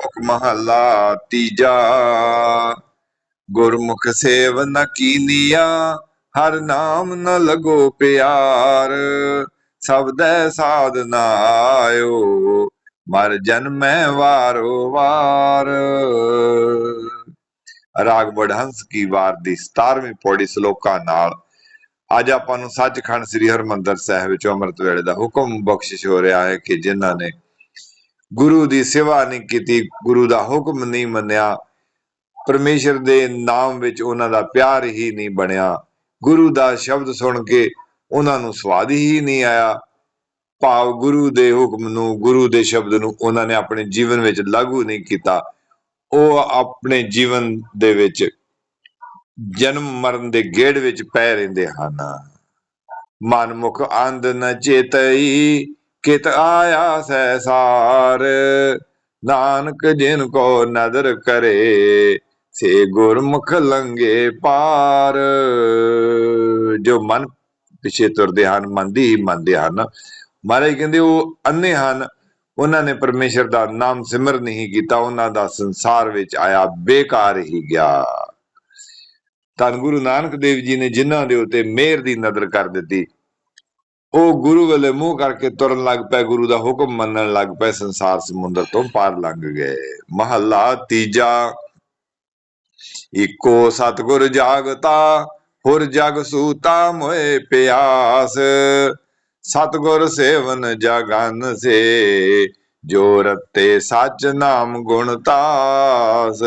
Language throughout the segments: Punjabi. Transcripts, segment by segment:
ਮੁਖ ਮਹੱਲਾ ਤੀਜਾ। ਗੁਰਮੁਖ ਸੇਵ ਨ ਕੀਨੀਆ, ਹਰ ਨਾਮ ਨ ਲਗੋ ਪਿਆਰ। ਸਬਦੈ ਸਾਧ ਆਇਓ, ਮਰ ਜਨਮੈ ਵਾਰੋ ਵਾਰ। ਰਾਗ ਬੜਹੰਸ ਕੀ ਵਾਰ ਦੀ 17ਵੀਂ ਪੌੜੀ ਸ਼ਲੋਕਾਂ ਨਾਲ। ਅੱਜ ਆਪਾਂ ਨੂੰ ਸੱਚਖੰਡ ਸ੍ਰੀ ਹਰਮੰਦਰ ਸਾਹਿਬ ਵਿੱਚ ਅੰਮ੍ਰਿਤ ਵੇਲੇ ਦਾ ਹੁਕਮ ਬਖਸ਼ਿਸ਼ ਹੋ ਰਿਹਾ ਹੈ ਕਿ ਜਿਨ੍ਹਾਂ ਨੇ ਗੁਰੂ ਦੀ ਸੇਵਾ ਨਹੀਂ ਕੀਤੀ, ਗੁਰੂ ਦਾ ਹੁਕਮ ਨਹੀਂ ਮੰਨਿਆ। ਪਰਮੇਸ਼ਰ ਦੇ ਨਾਮ ਵਿੱਚ ਉਹਨਾਂ ਦਾ ਪਿਆਰ ਹੀ ਨਹੀਂ ਬਣਿਆ। ਗੁਰੂ ਦਾ ਸ਼ਬਦ ਸੁਣ ਕੇ ਉਹਨਾਂ ਨੂੰ ਸਵਾਦ ਹੀ ਨਹੀਂ ਆਇਆ। ਭਾਵ ਗੁਰੂ ਦੇ ਹੁਕਮ ਨੂੰ, ਗੁਰੂ ਦੇ ਸ਼ਬਦ ਨੂੰ ਉਹਨਾਂ ਨੇ ਆਪਣੇ ਜੀਵਨ ਵਿੱਚ ਲਾਗੂ ਨਹੀਂ ਕੀਤਾ। ਉਹ ਆਪਣੇ ਜੀਵਨ ਦੇ ਵਿੱਚ ਜਨਮ ਮਰਨ ਦੇ ਗੇੜ ਵਿੱਚ ਪੈ ਰਹਿੰਦੇ ਹਨ। ਮਨਮੁਖ ਅੰਧ ਨ ਚੇਤਈ ਕਿਤ ਆਇਆ ਸੈਸਾਰ ਨਾਨਕ ਜਿਨ ਕੋ ਨਦਰ ਕਰੇ, ਸੇ ਗੁਰਮੁਖ ਲੰਗੇ ਪਾਰ। ਜੋ ਮਨ ਪਿਛੇ ਤੁਰਦੇ ਹਨ ਮੰਦੀ ਹੀ ਮੰਨਦੇ ਹਨ। ਮਹਾਰਾਜ ਕਹਿੰਦੇ, ਉਹ ਅੰਨੇ ਹਨ। ਉਹਨਾਂ ਨੇ ਪਰਮੇਸ਼ਰ ਦਾ ਨਾਮ ਸਿਮਰ ਨਹੀਂ ਕੀਤਾ। ਉਹਨਾਂ ਦਾ ਸੰਸਾਰ ਵਿੱਚ ਆਇਆ ਬੇਕਾਰ ਹੀ ਗਿਆ। ਧੰਨ ਗੁਰੂ ਨਾਨਕ ਦੇਵ ਜੀ ਨੇ ਜਿਨ੍ਹਾਂ ਦੇ ਉੱਤੇ ਮਿਹਰ ਦੀ ਨਜ਼ਰ ਕਰ ਦਿੱਤੀ। ਉਹ ਗੁਰੂ ਵੱਲੇ ਮੂੰਹ ਕਰਕੇ ਤੁਰਨ ਲੱਗ ਪਏ, ਗੁਰੂ ਦਾ ਹੁਕਮ ਮੰਨਣ ਲੱਗ ਪਏ, ਸੰਸਾਰ ਸਮੁੰਦਰ ਤੋਂ ਪਾਰ ਲੰਘ ਗਏ। ਮਹੱਲਾ ਤੀਜਾ, ਇਕੋ ਸਤਗੁਰ ਜਾਗਤਾ, ਹੁਰ ਜਗ ਸੂਤਾ ਮੋਏ ਪਿਆਸ। ਸਤਗੁਰ ਸੇਵਨ ਜਗਨ ਸੇ, ਜੋ ਰਤੇ ਸੱਚ ਨਾਮ ਗੁਣ ਤਾਸ।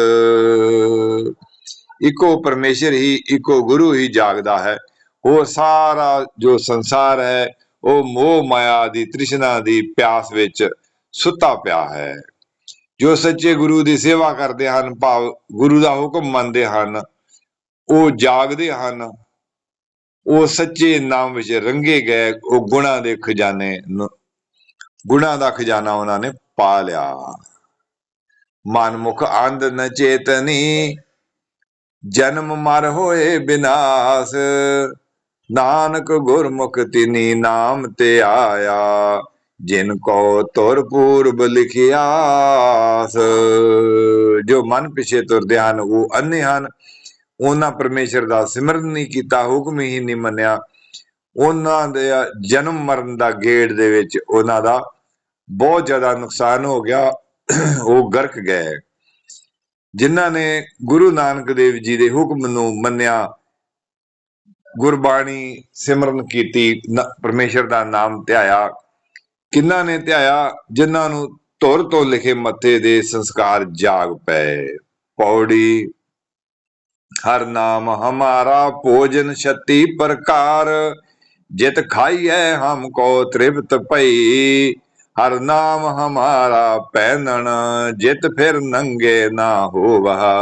ਇਕੋ ਪਰਮੇਸ਼ਰ ਹੀ, ਇਕੋ ਗੁਰੂ ਹੀ ਜਾਗਦਾ ਹੈ। ਉਹ ਸਾਰਾ ਜੋ ਸੰਸਾਰ ਹੈ, ਉਹ ਮੋਹ ਮਾਇਆ ਦੀ, ਤ੍ਰਿਸ਼ਨਾ ਦੀ ਪਿਆਸ ਵਿੱਚ ਸੁੱਤਾ ਪਿਆ ਹੈ। ਜੋ ਸੱਚੇ ਗੁਰੂ ਦੀ ਸੇਵਾ ਕਰਦੇ ਹਨ, ਭਾਵ ਗੁਰੂ ਦਾ ਹੁਕਮ ਮੰਨਦੇ ਹਨ, ਉਹ ਜਾਗਦੇ ਹਨ। ਉਹ ਸੱਚੇ ਨਾਮ ਵਿੱਚ ਰੰਗੇ ਗਏ, ਉਹ ਗੁਣਾ ਦੇ ਖਜ਼ਾਨੇ ਨੂੰ- ਗੁਣਾ ਦਾ ਖਜ਼ਾਨਾ ਉਹਨਾਂ ਨੇ ਪਾ ਲਿਆ। ਮਨਮੁਖ ਅੰਧ ਨ ਚੇਤਨੀ, ਜਨਮ ਮਰ ਹੋਏ ਬਿਨਾਸ਼। ਨਾਨਕ ਗੁਰਮੁਖ ਤਿਨੀ ਨਾਮ ਤੇ ਆਇਆ, ਜਿਨ ਕੋ ਤੁਰ ਪੂਰਬ ਲਿਖਿਆਸ ਜੋ ਮਨ ਪਿਛੇ ਤੁਰਦੇ ਹਨ, ਉਹ ਅੰਨੇ ਹਨ। ਉਹਨਾਂ ਪਰਮੇਸ਼ਰ ਦਾ ਸਿਮਰਨ ਨਹੀਂ ਕੀਤਾ, ਹੁਕਮ ਹੀ ਨਹੀਂ ਮੰਨਿਆ। ਉਹਨਾਂ ਦੇ ਜਨਮ ਮਰਨ ਦਾ ਗੇੜ ਦੇ ਵਿੱਚ ਉਹਨਾਂ ਦਾ ਬਹੁਤ ਜ਼ਿਆਦਾ ਨੁਕਸਾਨ ਹੋ ਗਿਆ। ਉਹ ਗਰਕ ਗਏ। ਜਿਨ੍ਹਾਂ ਨੇ ਗੁਰੂ ਨਾਨਕ ਦੇਵ ਜੀ ਦੇ ਹੁਕਮ ਨੂੰ ਮੰਨਿਆ ਗੁਰਬਾਣੀ ਸਿਮਰਨ ਕੀਤੀ, ਨ- ਪਰਮੇਸ਼ਰ ਦਾ ਨਾਮ ਧਿਆਇਆ। ਕਿੰਨਾਂ ਨੇ ਧਿਆਇਆ? ਜਿਨ੍ਹਾਂ ਨੂੰ ਧੁਰ ਤੋਂ ਲਿਖੇ ਮੱਥੇ ਦੇ ਸੰਸਕਾਰ ਜਾਗ ਪਏ। ਪੌੜੀ, ਹਰ ਨਾਮ ਹਮਾਰਾ ਭੋਜਨ ਛਤੀ ਪ੍ਰਕਾਰ। ਜਿਤ ਖਾਈਐ ਹਮ ਕੋ ਤ੍ਰਿਪਤ ਭਈ। ਹਰ ਨਾਮ ਹਮਾਰਾ ਪੈਨਣ, ਜਿਤ ਫਿਰ ਨੰਗੇ ਨਾ ਹੋਵਾ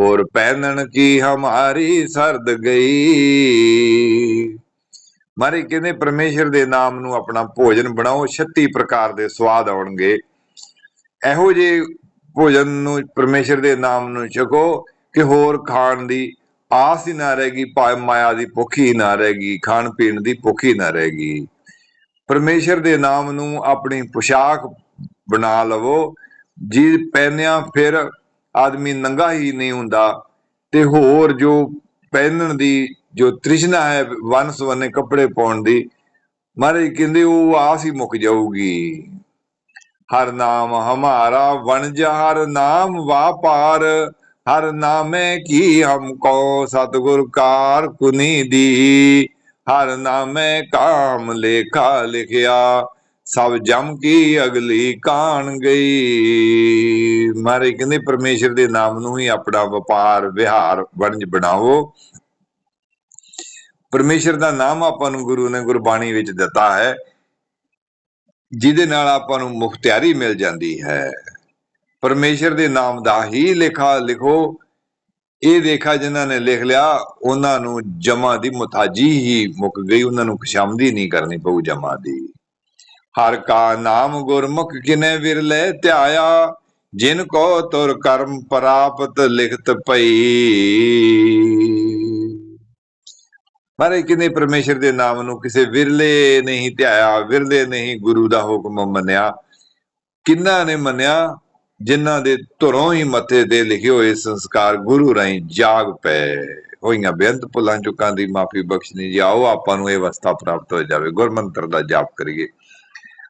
ਹੋਰ ਪਹਿਨਣ ਕੀ ਹਮਾਰੀ ਸਰਦ ਗਈ। ਮਾਰੇ ਕਹਿੰਦੇ ਪਰਮੇਸ਼ਰ ਦੇ ਨਾਮ ਨੂੰ ਆਪਣਾ ਭੋਜਨ ਬਣਾਓ 36 ਪ੍ਰਕਾਰ ਦੇ ਸਵਾਦ ਆਉਣਗੇ। ਇਹੋ ਜੇ ਭੋਜਨ ਨੂੰ ਪਰਮੇਸ਼ਰ ਦੇ ਨਾਮ ਨੂੰ ਛਕੋ ਕਿ ਹੋਰ ਖਾਣ ਦੀ ਆਸ ਹੀ ਨਾ ਰਹੇਗੀ, ਭਾਵੇਂ ਮਾਇਆ ਦੀ ਭੁੱਖ ਹੀ ਨਾ ਰਹੇਗੀ, ਖਾਣ ਪੀਣ ਦੀ ਭੁੱਖ ਹੀ ਨਾ ਰਹੇਗੀ। ਪਰਮੇਸ਼ਰ ਦੇ ਨਾਮ ਨੂੰ ਆਪਣੀ ਪੁਸ਼ਾਕ ਬਣਾ ਲਵੋ। ਜੀ ਪਹਿਨਿਆ ਫਿਰ ਆਦਮੀ ਨੰਗਾ ਹੀ ਨਹੀਂ ਹੁੰਦਾ। ਤੇ ਹੋਰ ਜੋ ਪਹਿਨਣ ਦੀ ਜੋ ਤ੍ਰਿਸ਼ਨਾ ਹੈ, ਵਨ ਕੱਪੜੇ ਪਾਉਣ ਦੀ, ਮਹਾਰਾਜ ਕਹਿੰਦੇ ਉਹ ਆਸ ਹੀ ਮੁੱਕ ਜਾਊਗੀ। ਹਰ ਨਾਮ ਹਮਾਰਾ ਵਣਜ, ਹਰ ਨਾਮ ਵਾਪਾਰ, ਹਰ ਨਾਮੇ ਕੀ ਹਮ ਹਮਕੋ ਸਤਗੁਰ ਕਾਰ ਕੁਨੀ ਦੀ, ਹਰ ਨਾਮੇ ਕਾਮ ਲੇਖਾ ਲਿਖਿਆ। ਸਭ ਜਮ ਕੀ ਅਗਲੀ ਕਾਣ ਗਈ। ਮਾਰੇ ਕਹਿੰਦੇ, ਪਰਮੇਸ਼ਰ ਦੇ ਨਾਮ ਨੂੰ ਹੀ ਆਪਣਾ ਵਪਾਰ, ਵਿਹਾਰ, ਵਣਜ ਬਣਾਓ। ਪਰਮੇਸ਼ਰ ਦਾ ਨਾਮ ਆਪਾਂ ਨੂੰ ਗੁਰੂ ਨੇ ਗੁਰਬਾਣੀ ਵਿੱਚ ਦਿੱਤਾ ਹੈ। ਜਿਹਦੇ ਨਾਲ ਆਪਾਂ ਨੂੰ ਮੁਖਤਿਆਰੀ ਮਿਲ ਜਾਂਦੀ ਹੈ। ਪਰਮੇਸ਼ਰ ਦੇ ਨਾਮ ਦਾ ਹੀ ਲੇਖਾ ਲਿਖੋ। ਇਹ ਦੇਖਾ ਜਿਨ੍ਹਾਂ ਨੇ ਲਿਖ ਲਿਆ, ਉਹਨਾਂ ਨੂੰ ਜਮਾ ਦੀ ਮੁਤਾਜੀ ਹੀ ਮੁੱਕ ਗਈ। ਉਹਨਾਂ ਨੂੰ ਖਸ਼ਾਮਦੀ ਨਹੀਂ ਕਰਨੀ ਪਊ ਜਮਾ ਦੀ। ਹਰ ਕਾ ਨਾਮ ਗੁਰਮੁਖ ਕਿਨੇ ਵਿਰਲੇ ਧਿਆਇਆ, ਜਿਨ ਕੋ ਤੁਰ ਕਰਮ ਪ੍ਰਾਪਤ ਲਿਖਤ ਪਈ ਮਾਰੇ ਕਿਨੇ ਪਰਮੇਸ਼ਰ ਦੇ ਨਾਮ ਨੂੰ ਕਿਸੇ ਵਿਰਲੇ ਨਹੀਂ ਧਿਆਇਆ, ਵਿਰਲੇ ਨਹੀਂ ਗੁਰੂ ਦਾ ਹੁਕਮ ਮੰਨਿਆ? ਕਿੰਨਾ ਨੇ ਮੰਨਿਆ? ਜਿਨ੍ਹਾਂ ਦੇ ਧੁਰੋਂ ਹੀ ਮੱਥੇ ਤੇ ਲਿਖੇ ਹੋਏ ਸੰਸਕਾਰ ਗੁਰੂ ਰਾਹੀਂ ਜਾਗ ਪਏ। ਹੋਈਆਂ ਬੇਅੰਤ ਭੁੱਲਾਂ, ਚੁੱਕਾਂ ਦੀ ਮਾਫੀ ਬਖਸ਼ਣੀ। ਜੀ ਆਓ, ਆਪਾਂ ਨੂੰ ਇਹ ਅਵਸਥਾ ਪ੍ਰਾਪਤ ਹੋ ਜਾਵੇ। ਗੁਰਮੰਤਰ ਦਾ ਜਾਪ ਕਰੀਏ।